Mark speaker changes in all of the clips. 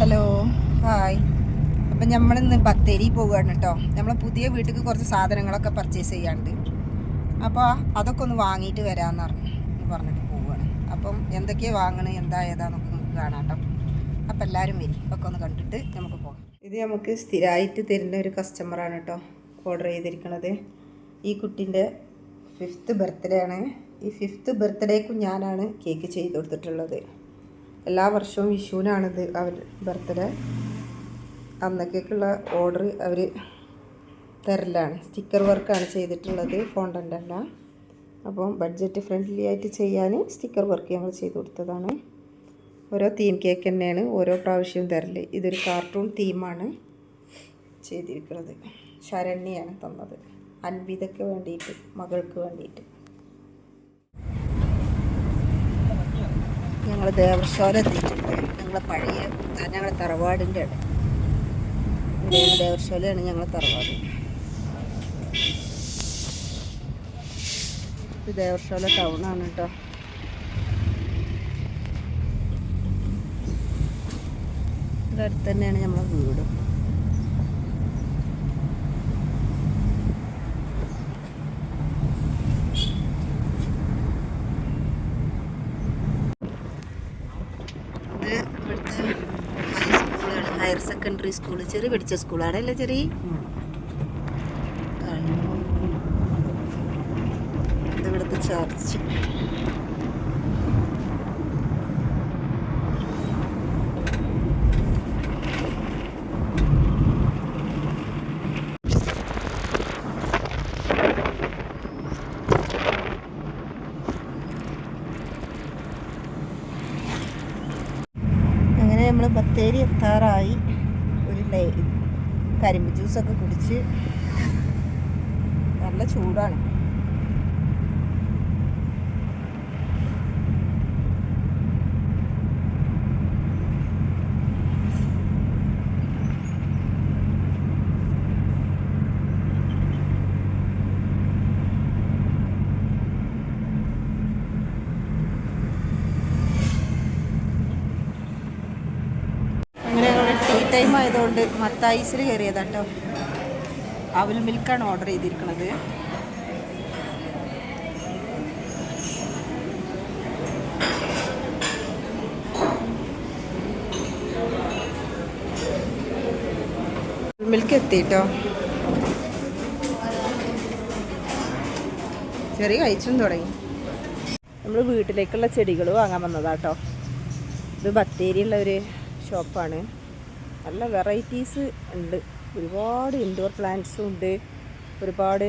Speaker 1: Hello. Hi. അപ്പം നമ്മളിന്ന് ബത്തേരി പോവുകയാണ് കേട്ടോ നമ്മൾ പുതിയ വീട്ടിലേക്ക് കുറച്ച് സാധനങ്ങളൊക്കെ പർച്ചേസ് ചെയ്യാണ്ട് അപ്പോൾ അതൊക്കെ ഒന്ന് വാങ്ങിയിട്ട് വരാമെന്ന് പറഞ്ഞു പറഞ്ഞിട്ട് പോവുകയാണ്. അപ്പം എന്തൊക്കെയാണ് വാങ്ങണേ എന്താ ഏതാന്നൊക്കെ നമുക്ക് കാണാം കേട്ടോ അപ്പം എല്ലാവരും വരും. ഒക്കെ ഒന്ന് കണ്ടിട്ട് നമുക്ക് പോകാം. ഇത് നമുക്ക് സ്ഥിരമായിട്ട് തരുന്ന ഒരു കസ്റ്റമറാണ് കേട്ടോ ഓർഡർ ചെയ്തിരിക്കുന്നത് ഈ കുട്ടീന്റെ ഫിഫ്ത്ത് ബർത്ത്ഡേ ആണ്. ഈ ഫിഫ്ത്ത് ബർത്ത്ഡേക്കും ഞാനാണ് കേക്ക് ചെയ്ത് കൊടുത്തിട്ടുള്ളത്. എല്ലാ വർഷവും വിഷുവിനാണിത് അവർ ബർത്ത്ഡേ. അന്നൊക്കെയൊക്കെയുള്ള ഓർഡർ അവർ തരലാണ്. സ്റ്റിക്കർ വർക്കാണ് ചെയ്തിട്ടുള്ളത് ഫോണ്ടന്റ് അല്ല അപ്പം ബഡ്ജറ്റ് ഫ്രണ്ട്ലി ആയിട്ട് ചെയ്യാൻ സ്റ്റിക്കർ വർക്ക് ഞങ്ങൾ ചെയ്തു കൊടുത്തതാണ്. ഓരോ തീം കേക്ക് തന്നെയാണ് ഓരോ പ്രാവശ്യവും തരൽ ഇതൊരു കാർട്ടൂൺ തീമാണ് ചെയ്തിരിക്കുന്നത്. ശരണ്യാണ് തന്നത്. അൻവിതയ്ക്ക് വേണ്ടിയിട്ട് മകൾക്ക് വേണ്ടിയിട്ട്. ഞങ്ങൾ ദേവശോല എത്തിയിട്ടുണ്ട് ഞങ്ങളെ പഴയ ഞങ്ങളെ തറവാടിന്റെ അവിടെ. ഇവിടെയാണ് ഞങ്ങളെ തറവാട്. ഇത് ദേവശോല ടൗണാണ് കേട്ടോ ഇവിടെ അടുത്ത് തന്നെയാണ് നമ്മളെ വീടും. ഇത് ഇവിടുത്തെ സ്കൂളാണ് ഹയർ സെക്കൻഡറി സ്കൂൾ ചെറിയ പഠിച്ച സ്കൂളാണ് അല്ലേ ചെറിയ? ഇവിടുത്തെ ചർച്ച് നമ്മൾ ബത്തേരി എത്താറായി. ഒരു ലേ കരിമ്പ് ജ്യൂസൊക്കെ കുടിച്ച്. നല്ല ചൂടാണ് അങ്ങനെ ഞങ്ങൾ ടീ ആയതുകൊണ്ട് മത്തായിസിൽ കയറിയതാട്ടോ. അവൽ മിൽക്കാണ് ഓർഡർ ചെയ്തിരിക്കുന്നത് മിൽക്ക് എത്തിയിട്ടോ ചെറിയ കഴിച്ചും തുടങ്ങി. നമ്മൾ വീട്ടിലേക്കുള്ള ചെടികൾ വാങ്ങാൻ വന്നതാട്ടോ. ഇത് ബത്തേരിയുള്ള ഒരു ഷോപ്പാണ് നല്ല വെറൈറ്റീസ് ഉണ്ട്. ഒരുപാട് ഇൻഡോർ പ്ലാന്റ്സും ഉണ്ട്. ഒരുപാട്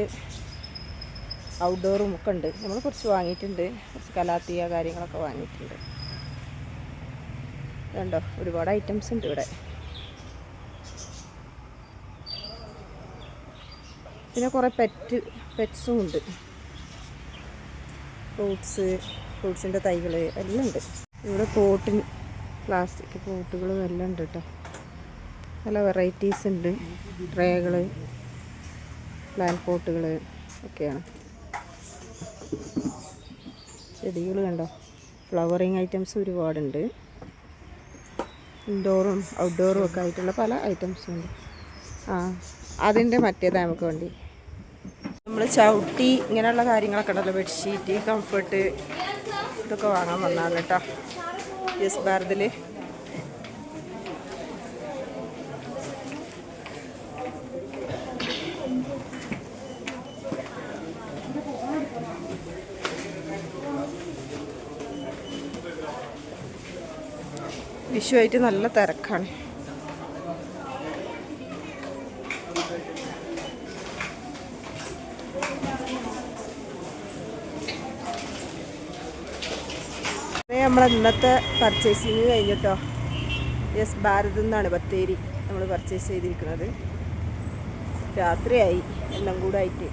Speaker 1: ഔട്ട്ഡോറും ഒക്കെ ഉണ്ട്. നമ്മൾ കുറച്ച് വാങ്ങിയിട്ടുണ്ട്. കുറച്ച് കലാത്തിയ കാര്യങ്ങളൊക്കെ വാങ്ങിയിട്ടുണ്ട്. കണ്ടോ ഒരുപാട് ഐറ്റംസ് ഉണ്ട് ഇവിടെ. പിന്നെ കുറേ പെറ്റ് പെറ്റ്സും ഉണ്ട്. ഫ്രൂട്ട്സ് ഫ്രൂട്ട്സിന്റെ തൈകൾ എല്ലാം ഉണ്ട്. ഇവിടെ പോട്ടിന് പ്ലാസ്റ്റിക് പോട്ടുകളും എല്ലാം ഉണ്ട് കേട്ടോ. നല്ല വെറൈറ്റീസ് ഉണ്ട്. ട്രേകൾ പ്ലാൻ പോട്ടുകൾ ഒക്കെയാണ്. ചെടികൾ കണ്ടോ? ഫ്ലവറിങ് ഐറ്റംസ് ഒരുപാടുണ്ട്. ഇൻഡോറും ഔട്ട്ഡോറും ഒക്കെ ആയിട്ടുള്ള പല ഐറ്റംസും ഉണ്ട്. ആ അതിന്റെ മറ്റേതാണ് നമുക്ക് വേണ്ടി. നമ്മൾ ചവിട്ടി ഇങ്ങനെയുള്ള കാര്യങ്ങളൊക്കെ ഉണ്ടല്ലോ ബെഡ്ഷീറ്റ് കംഫർട്ട് ഇതൊക്കെ വാങ്ങാൻ വന്നാൽ കേട്ടോ. യെസ് ഭാരതിൽ വിഷുവായിട്ട് നല്ല തിരക്കാണ്. നമ്മൾ ഇന്നത്തെ പർച്ചേസിങ് കഴിഞ്ഞിട്ടോ? യെസ് ഭാരത് എന്നാണ് ബത്തേരി നമ്മൾ പർച്ചേസ് ചെയ്തിരിക്കുന്നത്. രാത്രിയായി എല്ലാം കൂടെ ആയിട്ട്.